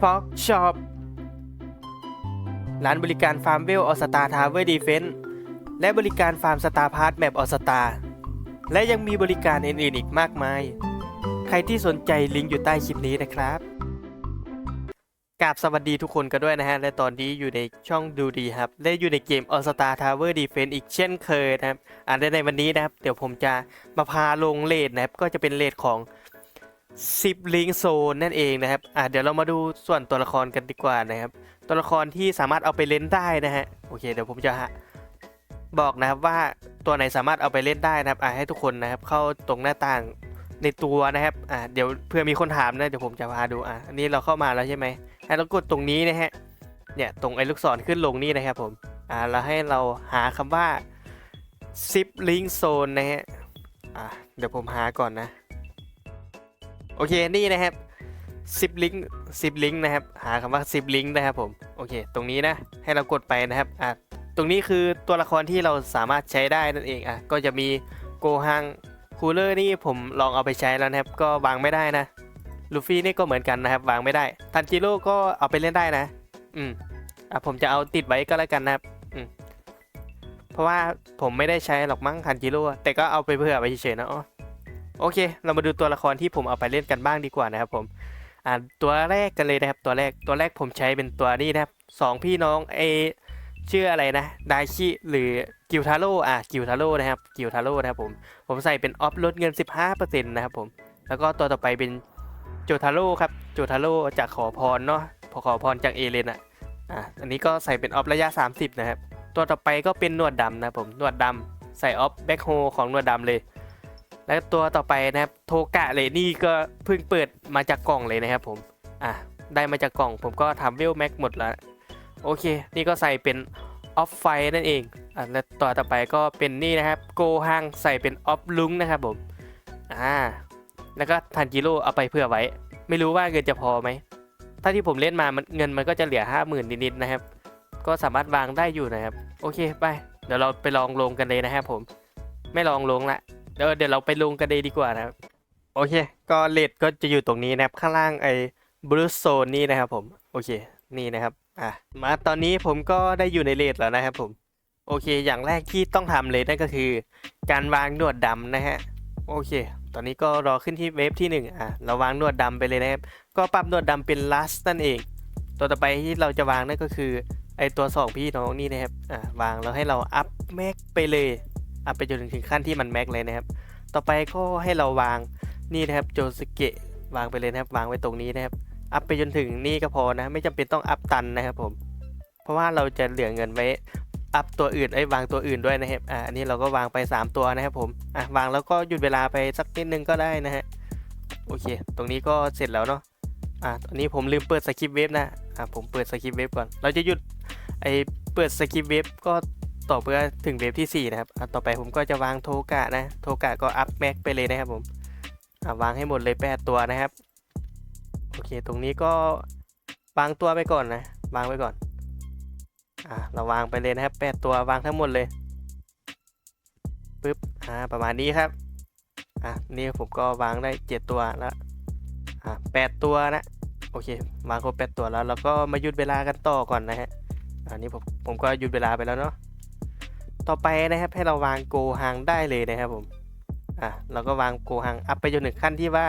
ฟ็อกช็อปร้านบริการฟาร์มเวลออสตาทาวเวอร์ดีเฟนและบริการฟาร์มสตาร์พาร์ทแมปออสตาและยังมีบริการอื่นๆอีกมากมาย ใครที่สนใจลิงก์อยู่ใต้คลิปนี้นะครับกราบสวัสดีทุกคนกันด้วยนะฮะ และตอนนี้อยู่ในช่องดูดีครับ และอยู่ในเกม All Star Tower Defense อีกเช่นเคยนะครับ อ่าในในวันนี้นะครับ เดี๋ยวผมจะมาพาลงเลดนะครับ ก็จะเป็นเลดของ 10ลิงโซนนั่นเองนะครับอ่าเดี๋ยวเรามาดูส่วนตัวละครกันดีกว่านะครับ ตัวละครที่สามารถเอาไปเล่นได้นะฮะโอเคเดี๋ยวผมจะบอกนะครับว่าตัวไหนสามารถเอาไปเล่นได้นะครับอ่าให้ทุกคนนะครับ เข้าตรงหน้าต่างในตัวนะครับอ่าเดี๋ยวเพื่อมีคนถามนะเดี๋ยวผมจะพาดูอ่าอันนี้เราเข้ามาแล้วใช่ไหมให้เรากดตรงนี้นะฮะเนี่ยตรงไอ้ลูกศรขึ้นลงนี่นะครับผมอ่าแล้วให้เราหาคำว่า10 link zone นะฮะอ่าเดี๋ยวผมหาก่อนนะ โอเคนี่นะครับ10ลิงก์10ลิงก์นะครับ หาคำว่า10ลิงก์นะครับผมโอเค ตรงนี้นะให้เรากดไปนะครับอะตรงนี้คือตัวละครที่เราสามารถใช้ได้นั่นเองอะก็จะมีโกฮังคูลเลอร์นี่ผมลองเอาไปใช้แล้วนะครับ ก็วางไม่ได้นะลูฟี่นี่ก็เหมือนกันนะครับ วางไม่ได้ทันจิโร่ก็เอาไปเล่นได้นะ อืมอะผมจะเอาติดไว้ก็แล้วกันนะครับอืมเพราะว่าผมไม่ได้ใช้หรอกมั้งทันจิโร่แต่ก็เอาไปเพื่อไปเฉยๆนะอ๋อ โอเค เรามาดูตัวละครที่ผมเอาไปเล่นกันบ้างดีกว่านะครับผมอ่าตัวแรกกันเลยนะครับ ตัวแรกตัวแรกผมใช้เป็นตัวนี้นะครับสองพี่น้องเอชื่ออะไรนะดาชิหรือกิวทาโร่อะกิวทาโร่นะครับกิวทาโร่นะครับผมผมใส่เป็นออฟลดเงิน 15%นะครับผมแล้วก็ตัวต่อไปเป็นโจทาโร่ครับโจทาโร่จากขอพรเนาะพอขอพรจากเอเลนอะอะอันนี้ก็ใส่เป็นออฟระยะ 30 นะครับ ตัวต่อไปก็เป็นหนวดดำนะครับผมหนวดดำใส่ออฟแบ็คโฮของหนวดดำเลย แล้วตัวต่อไปนะครับโทกะเลยนี่ก็เพิ่งเปิดมาจากกล่องเลยนะครับผม อะได้มาจากกล่อง ผมก็ทำเวลแม็กหมดแล้ว โอเค นี่ก็ใส่เป็นออฟไฟนั่นเอง อะแล้วต่อต่อไปก็เป็นนี่นะครับโกฮังใส่เป็นออฟลุงนะครับผม อ่า แล้วก็ทันจิโร่เอาไปเพื่อไว้ ไม่รู้ว่าเงินจะพอไหม ถ้าที่ผมเล่นมามันเงินมันก็จะเหลือห้าหมื่นนิดๆนะครับ ก็สามารถวางได้อยู่นะครับ โอเคไป เดี๋ยวเราไปลองลงกันเลยนะครับผม ไม่ลองลงละ เดี๋ยวเดี๋ยวเราไปลงกันเลยดีกว่านะครับ โอเค ก็เลดก็จะอยู่ตรงนี้นะครับ ข้างล่างไอ้บลูโซนนี่นะครับผม โอเค นี่นะครับ อะ มาตอนนี้ผมก็ได้อยู่ในเลดแล้วนะครับผม โอเค อย่างแรกที่ต้องทำเลยนั่นก็คือ การวางหนวดดำนะฮะ โอเค ตอนนี้ก็รอขึ้นที่เวฟที่หนึ่งอะ เราวางหนวดดำไปเลยนะครับ ก็ปรับหนวดดำเป็นลัสนั่นเอง ตัวต่อไปที่เราจะวางนั่นก็คือไอตัวสองพี่น้องนี่นะครับ อะ วางแล้วให้เราอัพแม็กไปเลย อัพไปจนถึงขั้นที่มันแม็กเลยนะครับ ต่อไปก็ให้เราวางนี่นะครับโจสเกะวางไปเลยนะครับ วางไว้ตรงนี้นะครับ อัพไปจนถึงนี่ก็พอนะ ไม่จำเป็นต้องอัพตันนะครับผม เพราะว่าเราจะเหลือเงินไว้อัพตัวอื่นไอ้วางตัวอื่นด้วยนะครับ อ่าอันนี้เราก็วางไป 3 ตัวนะครับผม อะวางแล้วก็หยุดเวลาไปสักนิดนึงก็ได้นะฮะ โอเค ตรงนี้ก็เสร็จแล้วเนาะ อะตอนนี้ผมลืมเปิดสคริปต์เว็บนะ อะผมเปิดสคริปต์เว็บก่อน เราจะหยุดไอ้เปิดสคริปต์เว็บก็ ต่อเพื่อถึงเว็บที่ 4 นะครับอะต่อไปผมก็จะวางโทกะนะ โทกะก็อัพแม็กไปเลยนะครับผมอะวางให้หมดเลย 8 ตัวนะครับ โอเค ตรงนี้ก็วางตัวไปก่อนนะ วางไว้ก่อน อะเราวางไปเลยนะครับ 8 ตัววางทั้งหมดเลยปึ๊บ อ่า ประมาณนี้ครับ อะ นี่ผมก็วางได้ 7 ตัวแล้ว อะ8ตัวนะ โอเค วางครบ8ตัวแล้ว เราก็มาหยุดเวลากันต่อก่อนนะฮะ อันนี้ผมผมก็หยุดเวลาไปแล้วเนาะ ต่อไปนะครับให้เราวางโกฮังได้เลยนะครับผมอะเราก็วางโกฮังอัพไปจนถึงขั้นที่ว่า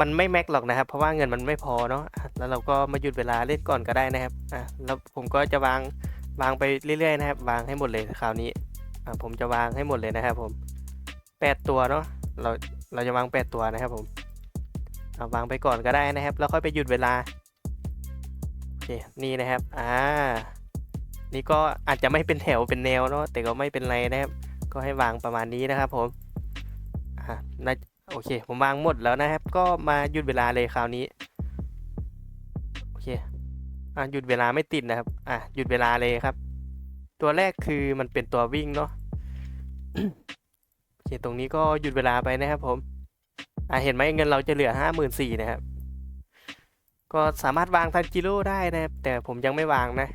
มันไม่แม็กหรอกนะครับ เพราะว่าเงินมันไม่พอเนาะแล้วเราก็มาหยุดเวลาเล่นก่อนก็ได้นะครับอะแล้วผมก็จะวางวางไปเรื่อยๆนะครับ วางให้หมดเลยคราวนี้อะผมจะวางให้หมดเลยนะครับผมแปดตัวเนาะเราเราจะวางแปดตัวนะครับผมเอาวางไปก่อนก็ได้นะครับ แล้วค่อยไปหยุดเวลาโอเคนี่นะครับอ่า นี่ก็อาจจะไม่เป็นแถวเป็นแนวเนาะแต่ก็ไม่เป็นไรนะครับ ก็ให้วางประมาณนี้นะครับผมอ่าน่าโอเค ผมวางหมดแล้วนะครับ ก็มาหยุดเวลาเลยคราวนี้โอเคอ่าหยุดเวลาไม่ติดนะครับอ่าหยุดเวลาเลยครับ ตัวแรกคือมันเป็นตัววิ่งเนาะโอเคตรงนี้ก็หยุดเวลาไปนะครับผมอ่าเห็นไหมเงินเราจะเหลือห้าหมื่นสี่นะครับ ก็สามารถวางทันจิโร่ได้นะครับแต่ผมยังไม่วางนะ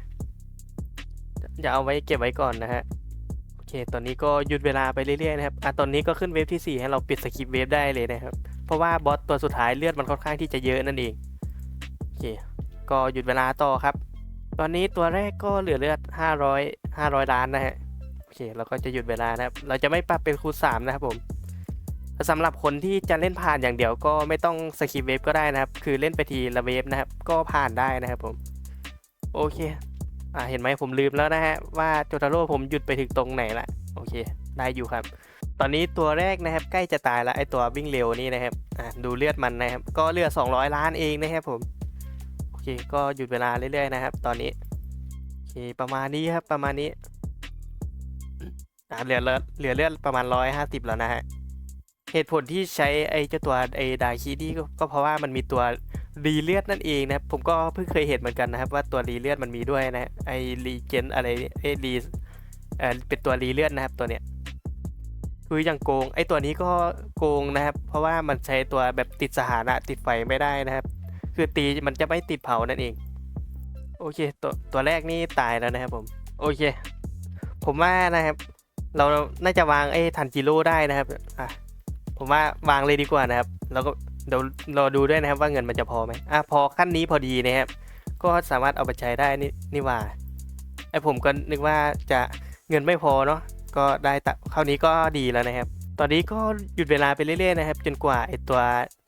จะเอาไว้เก็บไว้ก่อนนะฮะ โอเค ตอนนี้ก็หยุดเวลาไปเรื่อยๆนะครับ อะ ตอนนี้ก็ขึ้นเวฟที่ 4 ให้เราปิดสคริปต์เวฟได้เลยนะครับ เพราะว่าบอสตัวสุดท้ายเลือดมันค่อนข้างที่จะเยอะนั่นเอง โอเค ก็หยุดเวลาต่อครับ ตอนนี้ตัวแรกก็เหลือเลือด 500 500 ล้านนะฮะ โอเค เราก็จะหยุดเวลานะครับ เราจะไม่ปรับเป็นคูณ3นะครับผมสำหรับคนที่จะเล่นผ่านอย่างเดียวก็ไม่ต้องสกิปเวฟก็ได้นะครับ คือเล่นไปทีละเวฟนะครับ ก็ผ่านได้นะครับผม โอเค อ่าเห็นไหมผมลืมแล้วนะฮะว่าโจทาโร่ผมหยุดไปถึงตรงไหนละโอเค ได้อยู่ครับ ตอนนี้ตัวแรกนะครับใกล้จะตายแล้วไอตัววิ่งเร็วนี่นะครับอ่าดูเลือดมันนะครับ ก็เลือด 200 ล้านเองนะครับผมโอเค ก็หยุดเวลาเรื่อยๆนะครับ ตอนนี้โอเคประมาณนี้ครับประมาณนี้อ่าเหลือเลือดเหลือเลือดประมาณ 150 แล้วนะฮะเหตุผลที่ใช้ไอเจ้าตัวไอดาคีนี่ก็เพราะว่ามันมีตัว รีเลือดนั่นเองนะครับผมก็เพิ่งเคยเห็นเหมือนกันนะครับ ว่าตัวรีเลือดมันมีด้วยนะไอรีเจนอะไรไอรีเออเป็นตัวรีเลือดนะครับตัวเนี้ยคืออย่างโกงไอตัวนี้ก็โกงนะครับ เพราะว่ามันใช้ตัวแบบติดสถานะติดไฟไม่ได้นะครับ คือตีมันจะไม่ติดเผานั่นเอง โอเคตัวตัวแรกนี่ตายแล้วนะครับผม โอเค ผมว่านะครับ เราน่าจะวางไอ้ทันจิโร่ได้นะครับอะผมว่าวางเลยดีกว่านะครับ แล้วก็ เดี๋ยวรอดูด้วยนะครับว่าเงินมันจะพอไหมอะพอขั้นนี้พอดีนะครับ ก็สามารถเอาไปใช้ได้นี่นี่ว่าไอผมก็นึกว่าจะเงินไม่พอเนาะก็ได้ตะคราวนี้ก็ดีแล้วนะครับ ตอนนี้ก็หยุดเวลาไปเรื่อยๆนะครับ จนกว่าไอตัว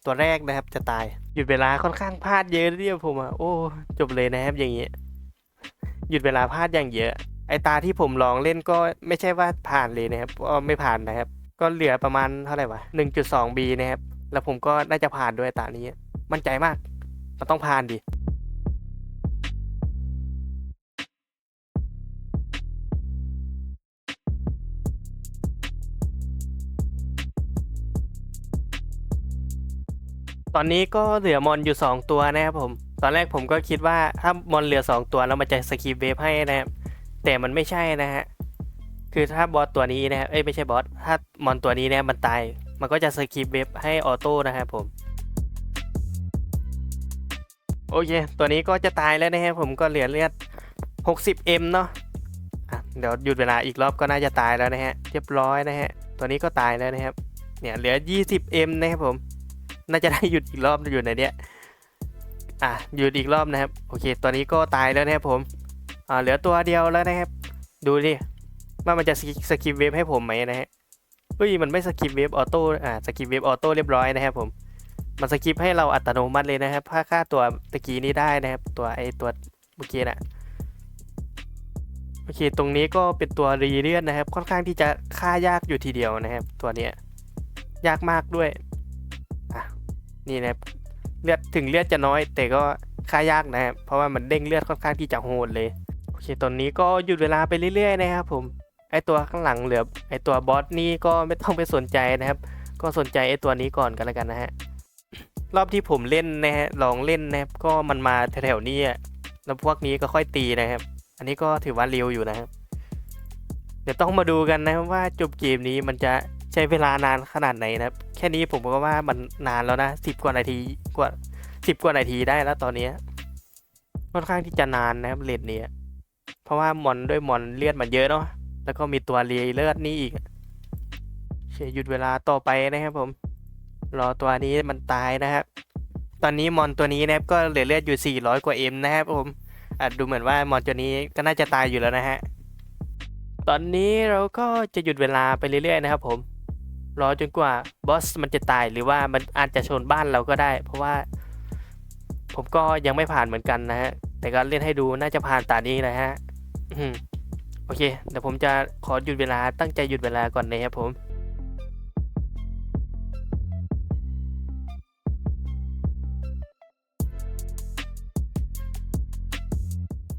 ตัวแรกนะครับจะตาย หยุดเวลาค่อนข้างพลาดเยอะเรียผมอะโอ้จบเลยนะครับอย่างนี้หยุดเวลาพลาดอย่างเยอะ ไอตาที่ผมลองเล่นก็ไม่ใช่ว่าผ่านเลยนะครับก็ไม่ผ่านนะครับ ก็เหลือประมาณเท่าไหร่วะ1.2 B นะครับ แล้วผมก็น่าจะผ่านด้วยตานี้ มั่นใจมาก มันต้องผ่านดิตอนนี้ก็เหลือมอนอยู่ 2 ตัวนะครับผม ตอนแรกผมก็คิดว่าถ้ามอนเหลือ 2 ตัวแล้วมันจะสกีเวฟให้นะครับ แต่มันไม่ใช่นะฮะ คือถ้าบอสตัวนี้นะครับเอ้ยไม่ใช่บอส ถ้ามอนตัวนี้นี่ยมันตาย มันก็จะสกิปเวฟให้ออโต้นะครับผม โอเค ตัวนี้ก็จะตายแล้วนะครับผมก็เหลือเลือด 60M เนาะอะเดี๋ยวหยุดเวลาอีกรอบก็น่าจะตายแล้วนะฮะ เรียบร้อยนะฮะ ตัวนี้ก็ตายแล้วนะครับ เนี่ยเหลือ 20M นะครับผม น่าจะได้หยุดอีกรอบอยู่ในเนี้ย อะหยุดอีกรอบนะครับ โอเค ตัวนี้ก็ตายแล้วนะครับผม อ่าเหลือตัวเดียวแล้วนะครับ ดูดิว่ามันจะสกิปเวฟให้ผมไหมนะฮะ ฮ้ยมันไม่สกิปเวฟออโต้อ่าสกิปเวฟออโต้เรียบร้อยนะครับผมมันสกิปให้เราอัตโนมัติเลยนะครับถ้าค่าตัวตะกี้นี้ได้นะครับตัวไอตัวเมื่อกี้น่ะโอเคตรงนี้ก็เป็นตัวรีเลียนนะครับ ค่อนข้างที่จะฆ่ายากอยู่ทีเดียวนะครับ ตัวเนี้ยยากมากด้วยอะนี่นะครับเลือดถึงเลือดจะน้อย แต่ก็ฆ่ายากนะครับเพราะว่ามันเด้งเลือดค่อนข้างที่จะโหดเลยโอเคตอนนี้ก็หยุดเวลาไปเรื่อยๆนะครับผม ไอตัวข้างหลังเหลือไอตัวบอสนี่ก็ไม่ต้องไปสนใจนะครับ ก็สนใจไอตัวนี้ก่อนกันแล้วกันนะฮะรอบที่ผมเล่นนะฮะลองเล่นนะครับก็มันมาแถวๆนี้แล้วพวกนี้ก็ค่อยตีนะครับ อันนี้ก็ถือว่าเร็วอยู่นะครับ เดี๋ยวต้องมาดูกันนะครับว่าจบเกมนี้มันจะใช้เวลานานขนาดไหนนะครับ แค่นี้ผมก็ว่ามันนานแล้วนะสิบกว่านาทีกว่าสิบกว่านาทีได้แล้วตอนนี้ค่อนข้างที่จะนานนะครับเลนนี้เพราะว่ามอนด้วยมอนเลือดมันเยอะเนาะ แล้วก็มีตัวเลียเลือดนี่อีกโอเคหยุดเวลาต่อไปนะครับผม รอตัวนี้มันตายนะครับ ตอนนี้มอนตัวนี้นะครับก็เหลือเลือดอยู่ 400 กว่าเอ็มนะครับผมอาจดูเหมือนว่ามอนตัวนี้ก็น่าจะตายอยู่แล้วนะฮะ ตอนนี้เราก็จะหยุดเวลาไปเรื่อยๆนะครับผม รอจนกว่าบอสมันจะตายหรือว่ามันอาจจะชนบ้านเราก็ได้ เพราะว่า ผมก็ยังไม่ผ่านเหมือนกันนะฮะ แต่ก็เล่นให้ดูน่าจะผ่านตานี้นะฮะอื้อหื อโอเคเดี๋ยวผมจะขอหยุดเวลาตั้งใจหยุดเวลาก่อนนะครับผม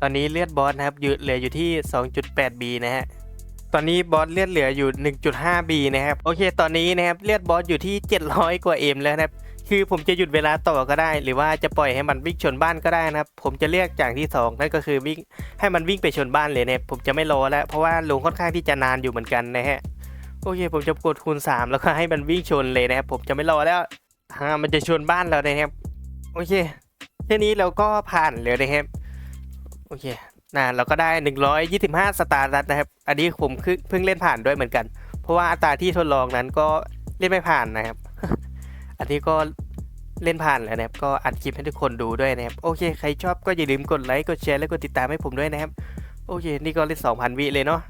ตอนนี้เลือดบอสนะครับอยู่เหลืออยู่ที่ 2.8 B นะฮะ ตอนนี้บอสเลือดเหลืออยู่ 1.5 B นะครับ โอเค ตอนนี้นะครับเลือดบอสอยู่ที่ 700 กว่า M แล้วนะครับ คือผมจะหยุดเวลาต่อก็ได้ หรือว่าจะปล่อยให้มันวิ่งชนบ้านก็ได้นะครับ ผมจะเลือกอย่างที่ 2 นั่นก็คือวิ่งให้มันวิ่งไปชนบ้านเลยเนะครับผมจะไม่รอแล้ว เพราะว่าลงค่อนข้างที่จะนานอยู่เหมือนกันนะฮะโอเค ผมจะกดคูณ 3 แล้วก็ให้มันวิ่งชนเลยนะครับ ผมจะไม่รอแล้วอ่ามันจะชนบ้านเรานะครับ โอเคแค่นี้เราก็ผ่านเลยนะครับโอเคนะเราก็ได้ 125 สตาร์ดัตนะครับ อันนี้ผมเพิ่งเล่นผ่านด้วยเหมือนกัน เพราะว่าอัตราที่ทดลองนั้นก็เล่นไม่ผ่านนะครับ อันนี้ก็เล่นผ่านแล้วนะครับ ก็อัดคลิปให้ทุกคนดูด้วยนะครับ โอเค ใครชอบก็อย่าลืมกดไลค์ กดแชร์ และกดติดตามให้ผมด้วยนะครับ โอเค นี่ก็เล่น 2,000 วิเลยเนาะ